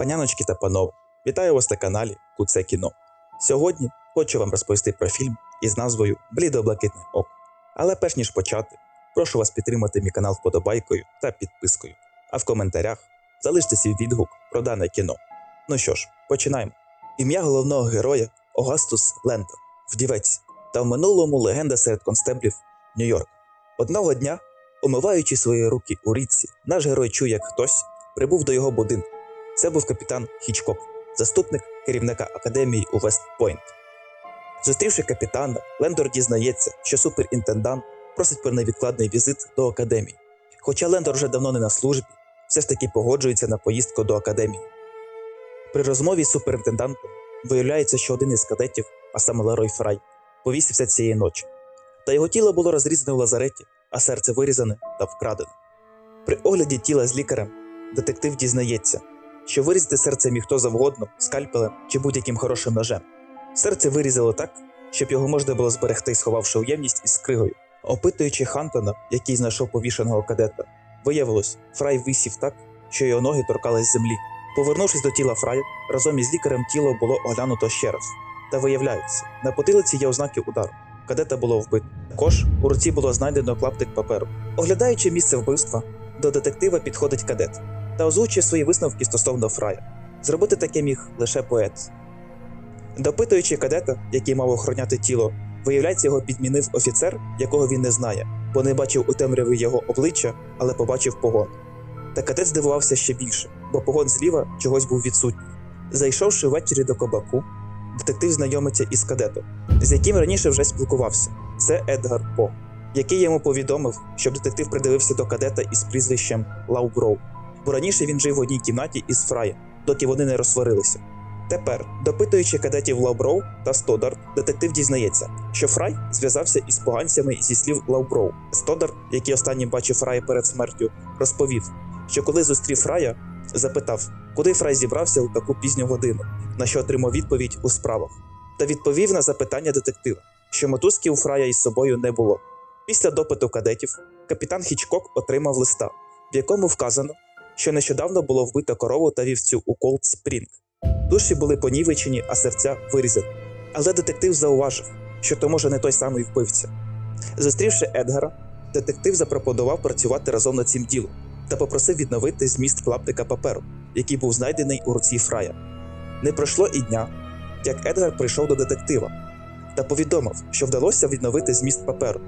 Паняночки та панове, вітаю вас на каналі Куце кіно. Сьогодні хочу вам розповісти про фільм із назвою Блідо-блакитне око. Але перш ніж почати, прошу вас підтримати мій канал вподобайкою та підпискою, а в коментарях залиште свій відгук про дане кіно. Ну що ж, починаємо. Ім'я головного героя Огастус Лентон, вдівець, та в минулому легенда серед констеблів Нью-Йорк. Одного дня, умиваючи свої руки у річці, наш герой чує, як хтось прибув до його будинку. Це був капітан Хічкок, заступник керівника академії у Вест-Пойнт. Зустрівши капітана, Лендор дізнається, що суперінтендант просить про невідкладний візит до академії. Хоча Лендор вже давно не на службі, все ж таки погоджується на поїздку до академії. При розмові з суперінтендантом виявляється, що один із кадетів, а саме Лерой Фрай, повісився цієї ночі. Та його тіло було розрізане в лазареті, а серце вирізане та вкрадене. При огляді тіла з лікарем детектив дізнається, що вирізати серце міг хто завгодно, скальпелем чи будь-яким хорошим ножем. Серце вирізало так, щоб його можна було зберегти, сховавши уємність із кригою. Опитуючи Хантона, який знайшов повішеного кадета, виявилось, Фрай висів так, що його ноги торкались землі. Повернувшись до тіла Фрая, разом із лікарем тіло було оглянуто ще раз. Та виявляється, на потилиці є ознаки удару. Кадета було вбито. Також у руці було знайдено клаптик паперу. Оглядаючи місце вбивства, до детектива підходить кадет та озвучує свої висновки стосовно Фрая. Зробити таке міг лише поет. Допитуючи кадета, який мав охороняти тіло, виявляється, його підмінив офіцер, якого він не знає, бо не бачив у темряві його обличчя, але побачив погон. Та кадет здивувався ще більше, бо погон зліва чогось був відсутній. Зайшовши ввечері до кабаку, детектив знайомиться із кадетом, з яким раніше вже спілкувався. Це Едгар По, який йому повідомив, щоб детектив придивився до кадета із прізвищем Лауброу, бо раніше він жив в одній кімнаті із Фраєм, доки вони не розсварилися. Тепер, допитуючи кадетів Лауброу та Стодарт, детектив дізнається, що Фрай зв'язався із поганцями зі слів Лауброу. Стодарт, який останнім бачив Фрая перед смертю, розповів, що коли зустрів Фрая, запитав, куди Фрай зібрався у таку пізню годину, на що отримав відповідь у справах, та відповів на запитання детектива, що мотузки у Фрая із собою не було. Після допиту кадетів капітан Хічкок отримав листа, в якому вказано, що нещодавно було вбито корову та вівцю у Колд Спрінг. Душі були понівечені, а серця вирізані. Але детектив зауважив, що то може не той самий вбивця. Зустрівши Едгара, детектив запропонував працювати разом над цим ділом та попросив відновити зміст клаптика паперу, який був знайдений у руці Фрая. Не пройшло і дня, як Едгар прийшов до детектива та повідомив, що вдалося відновити зміст паперу.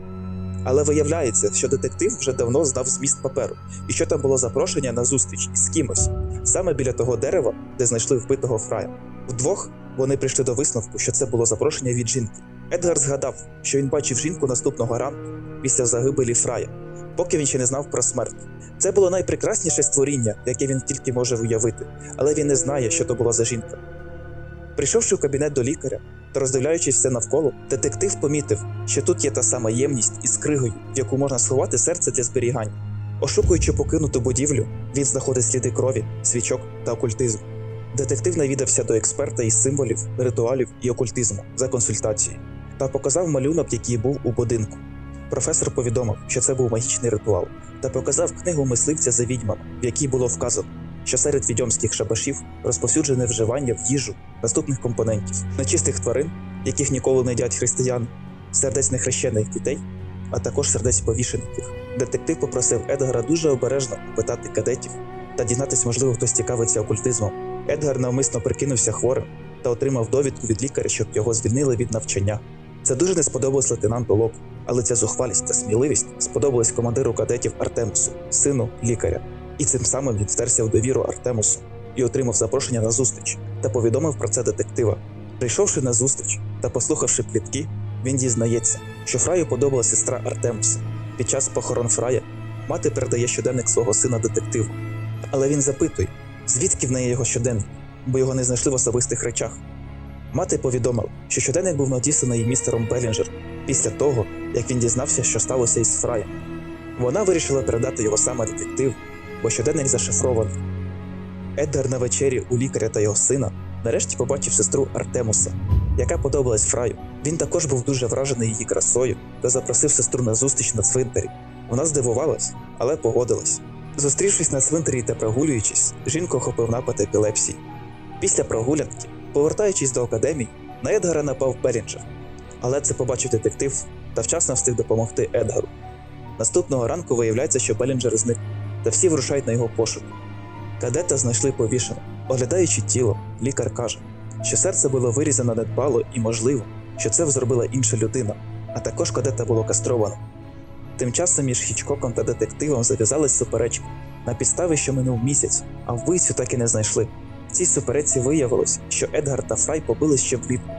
Але виявляється, що детектив вже давно знав зміст паперу, і що там було запрошення на зустріч із кимось, саме біля того дерева, де знайшли вбитого Фрая. Вдвох вони прийшли до висновку, що це було запрошення від жінки. Едгар згадав, що він бачив жінку наступного ранку після загибелі Фрая, поки він ще не знав про смерть. Це було найпрекрасніше створіння, яке він тільки може уявити, але він не знає, що то була за жінка. Прийшовши в кабінет до лікаря роздивляючись все навколо, детектив помітив, що тут є та сама ємність із кригою, в яку можна сховати серце для зберігання. Ошукуючи покинуту будівлю, він знаходить сліди крові, свічок та окультизму. Детектив навідався до експерта із символів, ритуалів і окультизму за консультацією та показав малюнок, який був у будинку. Професор повідомив, що це був магічний ритуал, та показав книгу мисливця за відьмами, в якій було вказано, що серед відьомських шабашів розповсюджене вживання в їжу наступних компонентів: нечистих тварин, яких ніколи не їдять християни, сердець нехрещених дітей, а також сердець повішеників. Детектив попросив Едгара дуже обережно опитати кадетів та дізнатись, можливо, хтось цікавиться окультизмом. Едгар навмисно прикинувся хворим та отримав довідку від лікаря, щоб його звільнили від навчання. Це дуже не сподобалось лейтенанту Лоб, але ця зухвалість та сміливість сподобались командиру кадетів Артемусу, сину лікаря. І цим самим він втерся в довіру Артемусу і отримав запрошення на зустріч та повідомив про це детектива. Прийшовши на зустріч та послухавши плітки, він дізнається, що Фраю подобала сестра Артемуса. Під час похорон Фрая мати передає щоденник свого сина детективу. Але він запитує, звідки в неї його щоденник, бо його не знайшли в особистих речах. Мати повідомила, що щоденник був надісланий містером Белінджер після того, як він дізнався, що сталося із Фраєм. Вона вирішила передати його саме детективу, бо щоденник зашифрований. Едгар на вечері у лікаря та його сина нарешті побачив сестру Артемуса, яка подобалась Фраю. Він також був дуже вражений її красою та запросив сестру на зустріч на цвинтарі. Вона здивувалась, але погодилась. Зустрівшись на цвинтарі та прогулюючись, жінку охопив напад епілепсії. Після прогулянки, повертаючись до академії, на Едгара напав Белінджер. Але це побачив детектив та вчасно встиг допомогти Едгару. Наступного ранку виявляється, що Белінджер зник, та всі вирушають на його пошук. Кадета знайшли повішено. Оглядаючи тіло, лікар каже, що серце було вирізано недбало і можливо, що це зробила інша людина, а також кадета було кастровано. Тим часом між Хічкоком та детективом зав'язалась суперечка на підставі, що минув місяць, а вбивцю так і не знайшли. В цій суперечці виявилось, що Едгар та Фрай побили ще влітку.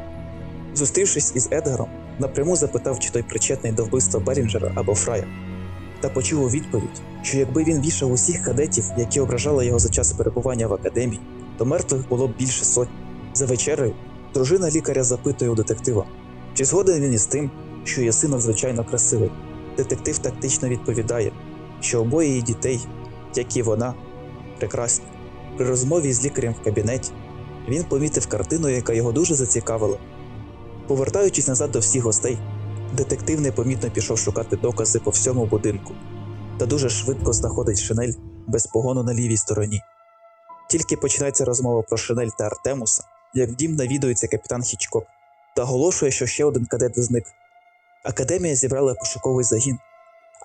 Зустрівшись із Едгаром, напряму запитав, чи той причетний до вбивства Берінджера або Фрая, та почув у відповідь, що якби він вішав усіх кадетів, які ображали його за час перебування в академії, то мертвих було б більше сотні. За вечерею дружина лікаря запитує у детектива, чи згоден він із тим, що її син надзвичайно красивий. Детектив тактично відповідає, що обоє її дітей, як і вона, прекрасні. При розмові з лікарем в кабінеті він помітив картину, яка його дуже зацікавила. Повертаючись назад до всіх гостей, детектив непомітно пішов шукати докази по всьому будинку та дуже швидко знаходить шинель без погону на лівій стороні. Тільки починається розмова про шинель та Артемуса, як в дім навідується капітан Хічкок та оголошує, що ще один кадет зник. Академія зібрала пошуковий загін,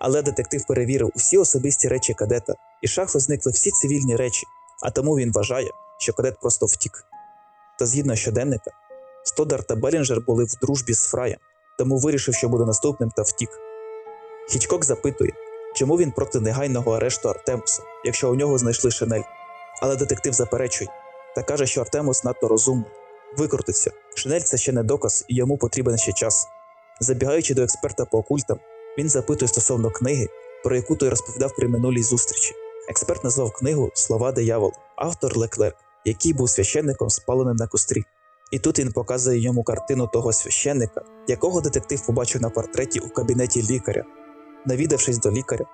але детектив перевірив усі особисті речі кадета, і шахли зникли всі цивільні речі, а тому він вважає, що кадет просто втік. Та згідно щоденника, Стодар та Белінджер були в дружбі з Фраєм, тому вирішив, що буде наступним та втік. Хічкок запитує, чому він проти негайного арешту Артемуса, якщо у нього знайшли шинель. Але детектив заперечує та каже, що Артемус надто розумний, викрутиться. Шинель це ще не доказ, і йому потрібен ще час. Забігаючи до експерта по окультам, він запитує стосовно книги, про яку той розповідав при минулій зустрічі. Експерт назвав книгу Слова дияволу, автор Леклерк, який був священником, спаленим на кострі. І тут він показує йому картину того священника, якого детектив побачив на портреті у кабінеті лікаря. Навідавшись до лікаря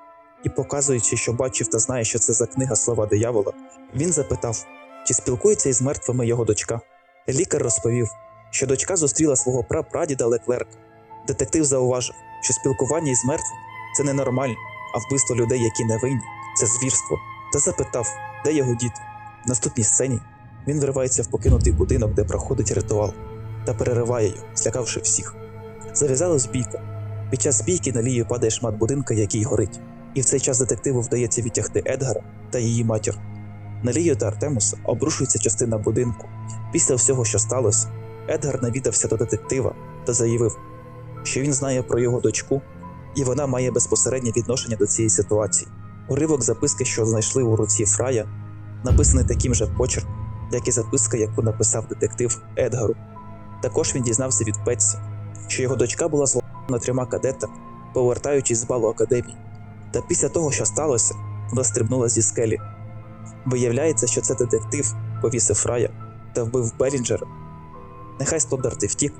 і показуючи, що бачив та знає, що це за книга Слова диявола, він запитав, чи спілкується із мертвими його дочка. Лікар розповів, що дочка зустріла свого прапрадіда Леклерка. Детектив зауважив, що спілкування із мертвим це ненормально, а вбивство людей, які не винні, це звірство, та запитав, де його діти. В наступній сцені він виривається в покинутий будинок, де проходить ритуал, та перериває його, злякавши всіх. Зав'язалась бійка. Під час бійки на лію падає шмат будинка, який горить, і в цей час детективу вдається відтягти Едгара та її матір. На Лію та Артемуса обрушується частина будинку. Після всього, що сталося, Едгар навідався до детектива та заявив, що він знає про його дочку, і вона має безпосереднє відношення до цієї ситуації. Уривок записки, що знайшли у руці Фрая, написаний таким же почерком, як і записка, яку написав детектив Едгару. Також він дізнався від Петсі, що його дочка була злована трьома кадетами, повертаючись з балу академії. Та після того, що сталося, вона стрибнула зі скелі. Виявляється, що це детектив повісив Фрая та вбив Белінджера. Нехай Стодарт і втік,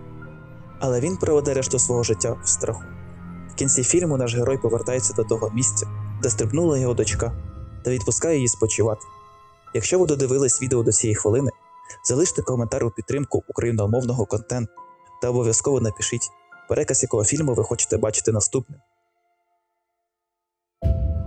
але він проведе решту свого життя в страху. В кінці фільму наш герой повертається до того місця, де стрибнула його дочка, та відпускає її спочивати. Якщо ви додивились відео до цієї хвилини, залиште коментар у підтримку україномовного контенту та обов'язково напишіть, переказ якого фільму ви хочете бачити наступним.